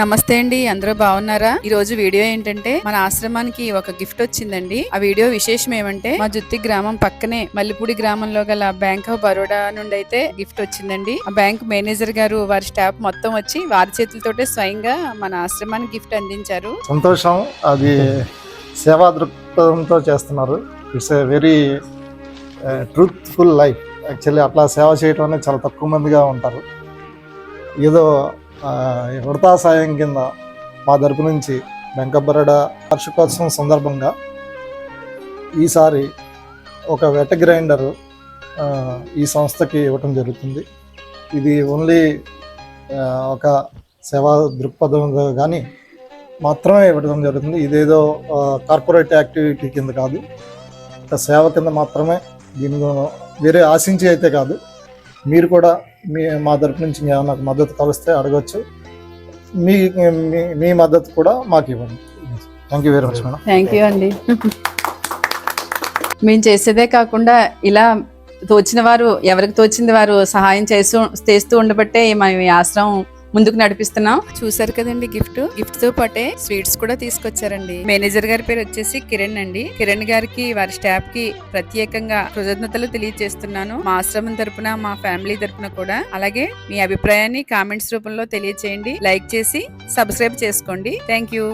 నమస్తే అండి అందరూ బాగున్నారా? ఈ రోజు వీడియో ఏంటంటే మన ఆశ్రమానికి ఒక గిఫ్ట్ వచ్చిందండి. ఆ వీడియో విశేషం ఏమంటే మా జుత్తి గ్రామం పక్కనే మల్లిపూడి గ్రామంలో గల బ్యాంక్ ఆఫ్ బరోడా నుండి అయితే గిఫ్ట్ వచ్చిందండి. ఆ బ్యాంక్ మేనేజర్ గారు వారి స్టాఫ్ మొత్తం వచ్చి వారి చేతులతోటే స్వయంగా మన ఆశ్రమానికి గిఫ్ట్ అందించారు. సంతోషం అది సేవా దృక్పథంతో చేస్తున్నారు. It's a very truthful life actually అట్లా సేవ చేయటం అనేది చాలా తక్కువ మందిగా ఉంటారు. ఏదో ఆ, వృతా సాయం కింద మా తరపు నుంచి వెంకబరడ వార్షికోత్సవం సందర్భంగా ఈసారి ఒక వెట గ్రైండర్ ఈ సంస్థకి ఇవ్వటం జరుగుతుంది. ఇది ఓన్లీ ఒక సేవా దృక్పథం కానీ మాత్రమే ఇవ్వడం జరుగుతుంది. ఇదేదో కార్పొరేట్ యాక్టివిటీ కింద కాదు. ఒక సేవ కింద మాత్రమే దీని వేరే ఆశించి అయితే కాదు. మీరు కూడా మీ మా తరపు నుంచి ఏమైనా నాకు మద్దతు కలిస్తే అడగచ్చు. మీ మీ- మీ మద్దతు కూడా మాకు ఇవ్వండి. Thank you very much madam thank you అండి. మేము చేసేదే కాకుండా ఇలా తోచిన వారు ఎవరికి తోచింది వారు సహాయం చేస్తూ చేస్తూ ఉండబట్టే మేము ఈ ఆశ్రమం ముందుకు నడిపిస్తున్నాం. చూసారు కదండి గిఫ్ట్. గిఫ్ట్తో పాటే స్వీట్స్ కూడా తీసుకొచ్చారండి. మేనేజర్ గారి పేరు వచ్చేసి కిరణ్ అండి. కిరణ్ గారికి వారి స్టాఫ్కి ప్రత్యేకంగా కృతజ్ఞతలు తెలియజేస్తున్నాను మా ఆశ్రమం తరపున మా ఫ్యామిలీ తరపున కూడా. అలాగే మీ అభిప్రాయాన్ని కామెంట్స్ రూపంలో తెలియచేయండి. లైక్ చేసి సబ్స్క్రైబ్ చేసుకోండి. Thank you